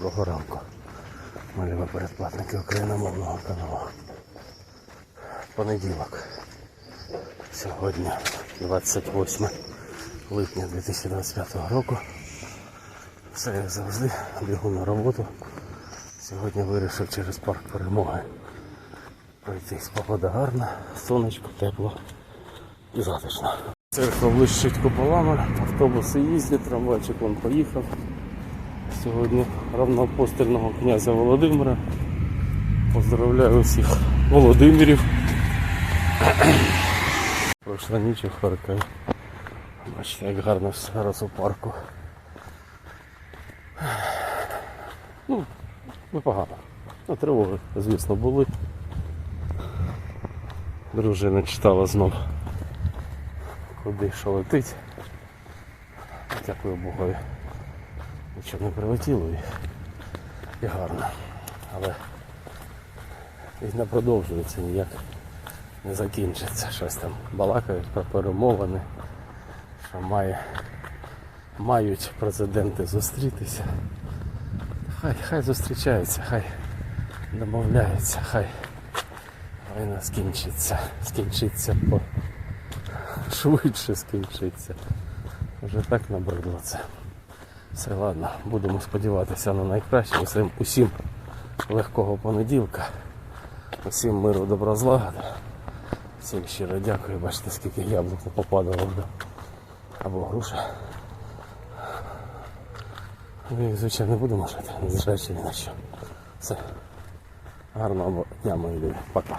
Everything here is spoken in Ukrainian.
Доброго ранку. Мої передплатники україномовного каналу. Понеділок. Сьогодні 28 липня 2025 року. Все як завжди, бігу на роботу. Сьогодні вирішив через парк перемоги пройтись. Погода гарна, сонечко, тепло і затишно. Церква блищить куполами, автобуси їздять, трамвайчик вон поїхав. Сьогодні равноапостольного князя Володимира. Поздравляю усіх Володимирів. Пройшла ніч у Харкові. Бачите, як гарно все зараз у парку. Ну, непогано. Ну, тривоги, звісно, були. Дружина читала знов, куди що летить. Дякую Богові. Нічого не прилетіло і, і гарно. Але війна продовжується, ніяк не закінчиться. Щось там балакають про перемовини, що має, мають президенти зустрітися. Хай, хай зустрічаються, хай домовляються, хай війна скінчиться, скінчиться по швидше скінчиться. Вже так набридло це. Все, ладно, будемо сподіватися на найкраще. Усім, усім легкого понеділка. Усім миру добра злагоди. Всім щиро дякую. Бачите, скільки яблук попадало. Або груша. Ну і звичайно будемо жити, незважаючи ні на що. Все. Гарного дня, мої люди. Пока.